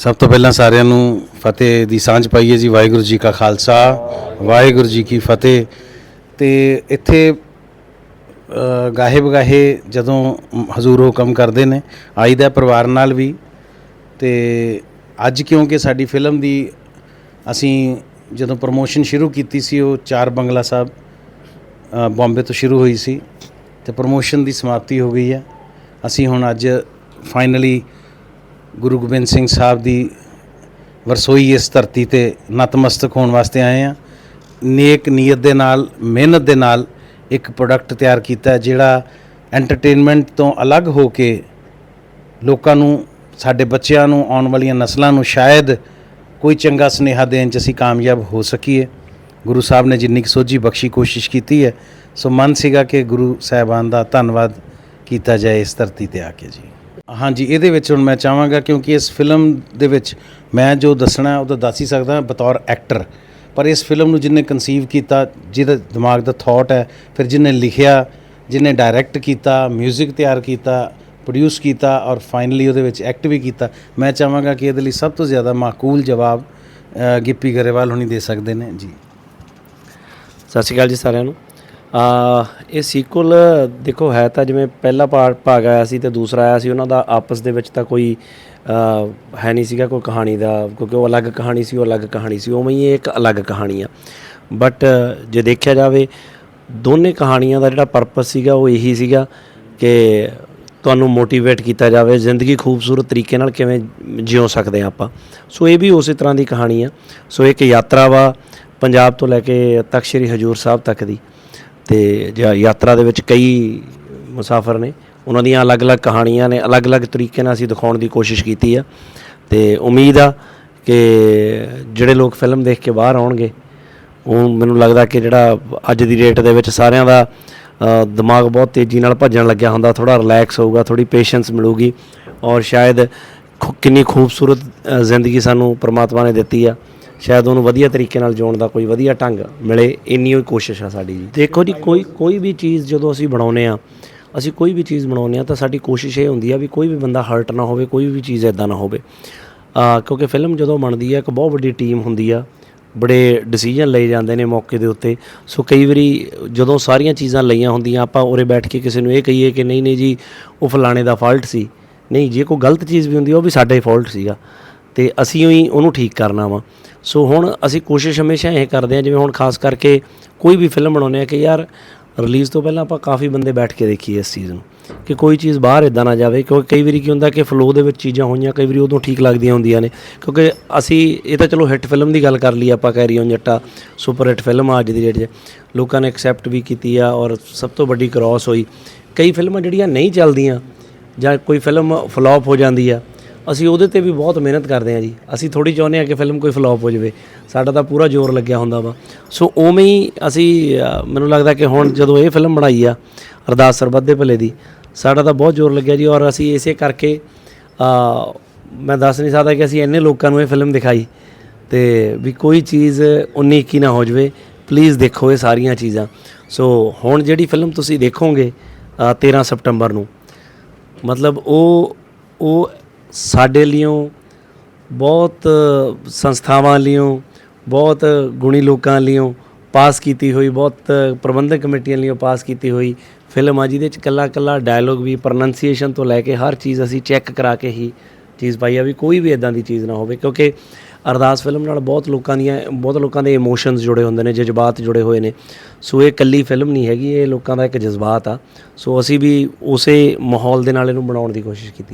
ਸਭ ਤੋਂ ਪਹਿਲਾਂ ਸਾਰਿਆਂ ਨੂੰ ਫਤਿਹ ਦੀ ਸਾਂਝ ਪਾਈਏ ਜੀ ਵਾਹਿਗੁਰੂ ਜੀ ਕਾ ਖਾਲਸਾ ਵਾਹਿਗੁਰੂ ਜੀ ਕੀ ਫਤਿਹ। ਤੇ ਇੱਥੇ ਗਾਹੇ ਬਗਾਹੇ ਜਦੋਂ ਹਜ਼ੂਰ ਹੁਕਮ ਕਰਦੇ ਨੇ ਆਈਦਾ ਪਰਿਵਾਰ ਨਾਲ ਵੀ। ਤੇ ਅੱਜ ਕਿਉਂਕਿ ਸਾਡੀ ਫਿਲਮ ਦੀ ਅਸੀਂ ਜਦੋਂ ਪ੍ਰੋਮੋਸ਼ਨ ਸ਼ੁਰੂ ਕੀਤੀ ਸੀ ਉਹ ਚਾਰ ਬੰਗਲਾ ਸਾਹਿਬ ਅ, ਬੰਬੇ ਤੋਂ ਸ਼ੁਰੂ ਹੋਈ ਸੀ। ਤੇ ਪ੍ਰੋਮੋਸ਼ਨ ਦੀ ਸਮਾਪਤੀ ਹੋ ਗਈ ਹੈ। ਅਸੀਂ ਹੁਣ ਅੱਜ ਫਾਈਨਲੀ ਗੁਰੂ ਗੋਬਿੰਦ ਸਿੰਘ ਸਾਹਿਬ ਦੀ ਵਰਸੋਈ ਇਸ ਧਰਤੀ ਤੇ ਨਤਮਸਤਕ ਹੋਣ ਵਾਸਤੇ ਆਏ ਆ ਨੇਕ ਨੀਅਤ ਦੇ ਨਾਲ, ਮਿਹਨਤ ਦੇ ਨਾਲ ਇੱਕ ਪ੍ਰੋਡਕਟ ਤਿਆਰ ਕੀਤਾ ਜਿਹੜਾ ਐਂਟਰਟੇਨਮੈਂਟ ਤੋਂ ਅਲੱਗ ਹੋ ਕੇ ਲੋਕਾਂ ਨੂੰ, ਸਾਡੇ ਬੱਚਿਆਂ ਨੂੰ, ਆਉਣ ਵਾਲੀਆਂ ਨਸਲਾਂ ਨੂੰ ਸ਼ਾਇਦ ਕੋਈ ਚੰਗਾ ਸੁਨੇਹਾ ਦੇਣ 'ਚ ਅਸੀਂ ਕਾਮਯਾਬ ਹੋ ਸਕੀਏ। ਗੁਰੂ ਸਾਹਿਬ ਨੇ ਜਿੰਨੀ ਕੁ ਸੋਝੀ ਬਖਸ਼ੀ ਕੋਸ਼ਿਸ਼ ਕੀਤੀ ਹੈ, ਸੋ ਮਨ ਸੀਗਾ ਕਿ ਗੁਰੂ ਸਾਹਿਬਾਨ ਦਾ ਧੰਨਵਾਦ ਕੀਤਾ ਜਾਏ ਇਸ ਧਰਤੀ ਤੇ ਆ ਕੇ ਜੀ। ਹਾਂਜੀ, ਇਹਦੇ ਵਿੱਚ ਹੁਣ ਮੈਂ ਚਾਹਾਂਗਾ ਕਿਉਂਕਿ ਇਸ ਫਿਲਮ ਦੇ ਵਿੱਚ ਮੈਂ ਜੋ ਦੱਸਣਾ ਉਹ ਤਾਂ ਦੱਸ ਹੀ ਸਕਦਾ ਬਤੌਰ ਐਕਟਰ। ਪਰ ਇਸ ਫਿਲਮ ਨੂੰ ਜਿਹਨੇ ਕਨਸੀਵ ਕੀਤਾ, ਜਿਹਦਾ ਦਿਮਾਗ ਦਾ ਥਾਟ ਹੈ, ਫਿਰ ਜਿਹਨੇ ਲਿਖਿਆ, ਜਿਹਨੇ ਡਾਇਰੈਕਟ ਕੀਤਾ 뮤직 ਤਿਆਰ ਕੀਤਾ ਪ੍ਰੋਡਿਊਸ ਕੀਤਾ ਔਰ ਫਾਈਨਲੀ ਉਹਦੇ ਵਿੱਚ ਐਕਟ ਵੀ ਕੀਤਾ, ਮੈਂ ਚਾਹਾਂਗਾ ਕਿ ਇਹਦੇ ਲਈ ਸਭ ਤੋਂ ਜ਼ਿਆਦਾ ਮਾਕੂਲ ਜਵਾਬ ਗਿੱਪੀ ਗਰੇਵਾਲ ਹੁਣੀ ਦੇ ਸਕਦੇ ਨੇ। ਜੀ। ਸਤਿ ਸ਼੍ਰੀ ਅਕਾਲ ਜੀ ਸਾਰਿਆਂ ਨੂੰ। ਆ, ਇਹ ਸੀਕੁਅਲ ਦੇਖੋ, ਹੈ ਤਾਂ ਜਿਵੇਂ ਪਹਿਲਾ ਪਾਰਟ ਭਾਗ ਆਇਆ ਸੀ ਤੇ ਦੂਸਰਾ ਆਇਆ ਸੀ, ਉਹਨਾਂ ਦਾ ਆਪਸ ਦੇ ਵਿੱਚ ਤਾਂ ਕੋਈ ਹੈ ਨਹੀਂ ਸੀਗਾ ਕੋਈ ਕਹਾਣੀ ਦਾ, ਕਿਉਂਕਿ ਉਹ ਅਲੱਗ ਕਹਾਣੀ ਸੀ, ਉਹ ਅਲੱਗ ਕਹਾਣੀ ਸੀ, ਉਵੇਂ ਹੀ ਇਹ ਇੱਕ ਅਲੱਗ ਕਹਾਣੀ ਆ। ਬਟ ਜੇ ਦੇਖਿਆ ਜਾਵੇ, ਦੋਨੇ ਕਹਾਣੀਆਂ ਦਾ ਜਿਹੜਾ ਪਰਪਸ ਸੀਗਾ, ਉਹ ਇਹੀ ਸੀਗਾ ਕਿ ਤੁਹਾਨੂੰ ਮੋਟੀਵੇਟ ਕੀਤਾ ਜਾਵੇ, ਜ਼ਿੰਦਗੀ ਖੂਬਸੂਰਤ ਤਰੀਕੇ ਨਾਲ ਕਿਵੇਂ ਜਿਉ ਸਕਦੇ ਆ ਆਪਾਂ। ਸੋ ਇਹ ਵੀ ਉਸੇ ਤਰ੍ਹਾਂ ਦੀ ਕਹਾਣੀ ਆ। ਸੋ ਇੱਕ ਯਾਤਰਾ ਵਾ ਪੰਜਾਬ ਤੋਂ ਲੈ ਕੇ ਤਖਤ ਸ੍ਰੀ ਹਜੂਰ ਸਾਹਿਬ ਤੱਕ ਦੀ। ਤੇ ਜਾਂ ਯਾਤਰਾ ਦੇ ਵਿੱਚ ਕਈ ਮੁਸਾਫਰ ਨੇ, ਉਹਨਾਂ ਦੀਆਂ ਅਲੱਗ-ਅਲੱਗ ਕਹਾਣੀਆਂ ਨੇ, ਅਲੱਗ-ਅਲੱਗ ਤਰੀਕੇ ਨਾਲ ਅਸੀਂ ਦਿਖਾਉਣ ਦੀ ਕੋਸ਼ਿਸ਼ ਕੀਤੀ ਆ। ਤੇ ਉਮੀਦ ਆ ਕਿ ਜਿਹੜੇ ਲੋਕ ਫਿਲਮ ਦੇਖ ਕੇ ਬਾਹਰ ਆਉਣਗੇ, ਉਹ ਮੈਨੂੰ ਲੱਗਦਾ ਕਿ ਜਿਹੜਾ ਅੱਜ ਦੀ ਡੇਟ ਦੇ ਵਿੱਚ ਸਾਰਿਆਂ ਦਾ ਦਿਮਾਗ ਬਹੁਤ ਤੇਜ਼ੀ ਨਾਲ ਭੱਜਣ ਲੱਗਿਆ ਹੁੰਦਾ ਥੋੜਾ ਰਿਲੈਕਸ ਹੋਊਗਾ ਥੋੜੀ ਪੇਸ਼ੈਂਸ ਮਿਲੂਗੀ ਔਰ ਸ਼ਾਇਦ ਖੂ- ਕਿੰਨੀ ਖੂਬਸੂਰਤ ਜ਼ਿੰਦਗੀ ਸਾਨੂੰ ਪ੍ਰਮਾਤਮਾ ਨੇ ਦਿੱਤੀ ਆ। ਸ਼ਾਇਦ ਉਹਨੂੰ ਵਧੀਆ ਤਰੀਕੇ ਨਾਲ ਜਿਉਣ ਦਾ ਕੋਈ ਵਧੀਆ ਢੰਗ ਮਿਲੇ, ਇੰਨੀ ਹੀ ਕੋਸ਼ਿਸ਼ ਆ ਸਾਡੀ ਜੀ। ਦੇਖੋ ਜੀ, ਕੋਈ ਕੋਈ ਵੀ ਚੀਜ਼ ਜਦੋਂ ਅਸੀਂ ਬਣਾਉਨੇ ਆ ਅਸੀਂ ਕੋਈ ਵੀ ਚੀਜ਼ ਬਣਾਉਨੇ ਆ ਤਾਂ ਸਾਡੀ ਕੋਸ਼ਿਸ਼ ਇਹ ਹੁੰਦੀ ਆ ਵੀ ਕੋਈ ਵੀ ਬੰਦਾ ਹਰਟ ਨਾ ਹੋਵੇ, ਕੋਈ ਵੀ ਚੀਜ਼ ਇਦਾਂ ਨਾ ਹੋਵੇ। ਕਿਉਂਕਿ ਫਿਲਮ ਜਦੋਂ ਬਣਦੀ ਆ, ਇੱਕ ਬਹੁਤ ਵੱਡੀ ਟੀਮ ਹੁੰਦੀ ਆ, ਬੜੇ ਡਿਸੀਜਨ ਲਏ ਜਾਂਦੇ ਨੇ ਮੌਕੇ ਦੇ ਉੱਤੇ। ਸੋ ਕਈ ਵਾਰੀ ਜਦੋਂ ਸਾਰੀਆਂ ਚੀਜ਼ਾਂ ਲਈਆਂ ਹੁੰਦੀਆਂ, ਆਪਾਂ ਉਰੇ ਬੈਠ ਕੇ ਕਿਸੇ ਨੂੰ ਇਹ ਕਹੀਏ ਕਿ ਨਹੀਂ ਨਹੀਂ ਜੀ, ਉਹ ਫਲਾਣੇ ਦਾ ਫਾਲਟ ਸੀ। ਨਹੀਂ, ਜੇ ਕੋਈ ਗਲਤ ਚੀਜ਼ ਵੀ ਹੁੰਦੀ, ਉਹ ਵੀ ਸਾਡਾ ਹੀ ਫਾਲਟ ਸੀਗਾ। ਤੇ ਅਸੀਂ ਹੀ ਉਹਨੂੰ ਠੀਕ ਕਰਨਾ ਵਾ। ਸੋ ਹੁਣ ਅਸੀਂ ਕੋਸ਼ਿਸ਼ ਹਮੇਸ਼ਾ ਇਹ ਕਰਦੇ ਹਾਂ, ਜਿਵੇਂ ਹੁਣ ਖਾਸ ਕਰਕੇ ਕੋਈ ਵੀ ਫਿਲਮ ਬਣਾਉਂਦੇ ਆ ਕਿ ਯਾਰ ਰਿਲੀਜ਼ ਤੋਂ ਪਹਿਲਾਂ ਆਪਾਂ ਕਾਫੀ ਬੰਦੇ ਬੈਠ ਕੇ ਦੇਖੀਏ ਇਸ ਚੀਜ਼ ਨੂੰ ਕਿ ਕੋਈ ਚੀਜ਼ ਬਾਹਰ ਇਦਾਂ ਨਾ ਜਾਵੇ। ਕਿਉਂਕਿ ਕਈ ਵਾਰੀ ਕੀ ਹੁੰਦਾ ਕਿ ਫਲੋ ਦੇ ਵਿੱਚ ਚੀਜ਼ਾਂ ਹੋਈਆਂ, ਕਈ ਵਾਰੀ ਉਦੋਂ ਠੀਕ ਲੱਗਦੀਆਂ ਹੁੰਦੀਆਂ ਨੇ। ਕਿਉਂਕਿ ਅਸੀਂ, ਇਹ ਤਾਂ ਚਲੋ ਹਿੱਟ ਫਿਲਮ ਦੀ ਗੱਲ ਕਰ ਲਈ ਆਪਾਂ carry on Jatta super hit film ਆ ਅੱਜ ਦੀ ਡੇਟ 'ਚ। ਲੋਕਾਂ ਨੇ ਐਕਸੈਪਟ ਵੀ ਕੀਤੀ ਆ ਔਰ ਸਭ ਤੋਂ ਵੱਡੀ ਕ੍ਰਾਸ ਹੋਈ। ਕਈ ਫਿਲਮਾਂ ਜਿਹੜੀਆਂ ਨਹੀਂ ਚੱਲਦੀਆਂ ਜਾਂ ਕੋਈ ਫਿਲਮ ਫਲॉप ਹੋ ਜਾਂਦੀ ਆ ਅਸੀਂ ਉਹਦੇ ਤੇ ਵੀ ਬਹੁਤ ਮਿਹਨਤ ਕਰਦੇ ਹਾਂ ਜੀ। ਅਸੀਂ ਥੋੜੀ ਚਾਹੁੰਦੇ ਹਾਂ ਕਿ ਫਿਲਮ ਕੋਈ ਫਲॉप ਹੋ ਜਾਵੇ। ਸਾਡਾ ਤਾਂ ਪੂਰਾ ਜ਼ੋਰ ਲੱਗਿਆ ਹੁੰਦਾ ਵਾ। ਸੋ ਉਵੇਂ ਹੀ ਅਸੀਂ ਮੈਨੂੰ ਲੱਗਦਾ ਕਿ ਹੁਣ ਜਦੋਂ ਇਹ ਫਿਲਮ ਬਣਾਈ ਆ ਅਰਦਾਸ ਸਰਬੱਤ ਦੇ ਭਲੇ ਦੀ ਸਾਡਾ ਤਾਂ ਬਹੁਤ ਜ਼ੋਰ ਲੱਗਿਆ ਜੀ। ਔਰ ਅਸੀਂ ਇਸੇ ਕਰਕੇ ਮੈਂ ਦੱਸ ਨਹੀਂ ਸਕਦਾ ਕਿ ਅਸੀਂ ਇੰਨੇ ਲੋਕਾਂ ਨੂੰ ਇਹ ਫਿਲਮ ਦਿਖਾਈ। ਤੇ ਵੀ ਕੋਈ ਚੀਜ਼ 19 21 ਨਾ ਹੋ ਜਾਵੇ। ਪਲੀਜ਼ ਦੇਖੋ ਇਹ ਸਾਰੀਆਂ ਚੀਜ਼ਾਂ। ਸੋ ਹੁਣ ਜਿਹੜੀ ਫਿਲਮ ਤੁਸੀਂ ਦੇਖੋਗੇ ਅ, 13 ਸਤੰਬਰ ਨੂੰ ਮਤਲਬ ਉਹ ਉਹ ਸਾਡੇ ਲਿਓ ਬਹੁਤ ਸੰਸਥਾਵਾਂ ਲਿਓ, ਬਹੁਤ ਗੁਣੀ ਲੋਕਾਂ ਲਈਓ ਪਾਸ ਕੀਤੀ ਹੋਈ, ਬਹੁਤ ਪ੍ਰਬੰਧਕ ਕਮੇਟੀਆਂ ਲਿਓ ਪਾਸ ਕੀਤੀ ਹੋਈ। ਫਿਲਮ ਆ ਜਿਹਦੇ ਚ ਕੱਲਾ ਕੱਲਾ ਡਾਇਲੋਗ ਵੀ ਪ੍ਰੋਨੰਸੀਏਸ਼ਨ ਤੋਂ ਲੈ ਕੇ ਹਰ ਚੀਜ਼ ਅਸੀਂ ਚੈੱਕ ਕਰਾ ਕੇ ਹੀ ਚੀਜ਼ ਪਾਈ ਆ ਵੀ ਕੋਈ ਵੀ ਇਦਾਂ ਦੀ ਚੀਜ਼ ਨਾ ਹੋਵੇ, ਕਿਉਂਕਿ ਅਰਦਾਸ ਫਿਲਮ ਨਾਲ ਬਹੁਤ ਲੋਕਾਂ ਦੀਆਂ, ਬਹੁਤ ਲੋਕਾਂ ਦੇ ਇਮੋਸ਼ਨਸ ਜੁੜੇ ਹੁੰਦੇ ਨੇ, ਜਜ਼ਬਾਤ ਜੁੜੇ ਹੋਏ ਨੇ। ਸੋ ਇਹ ਕੱਲੀ ਫਿਲਮ ਨਹੀਂ ਹੈਗੀ, ਇਹ ਲੋਕਾਂ ਦਾ ਇੱਕ ਜਜ਼ਬਾਤ ਆ। ਸੋ ਅਸੀਂ ਵੀ ਉਸੇ ਮਾਹੌਲ ਦੇ ਨਾਲ ਇਹਨੂੰ ਬਣਾਉਣ ਦੀ ਕੋਸ਼ਿਸ਼ ਕੀਤੀ।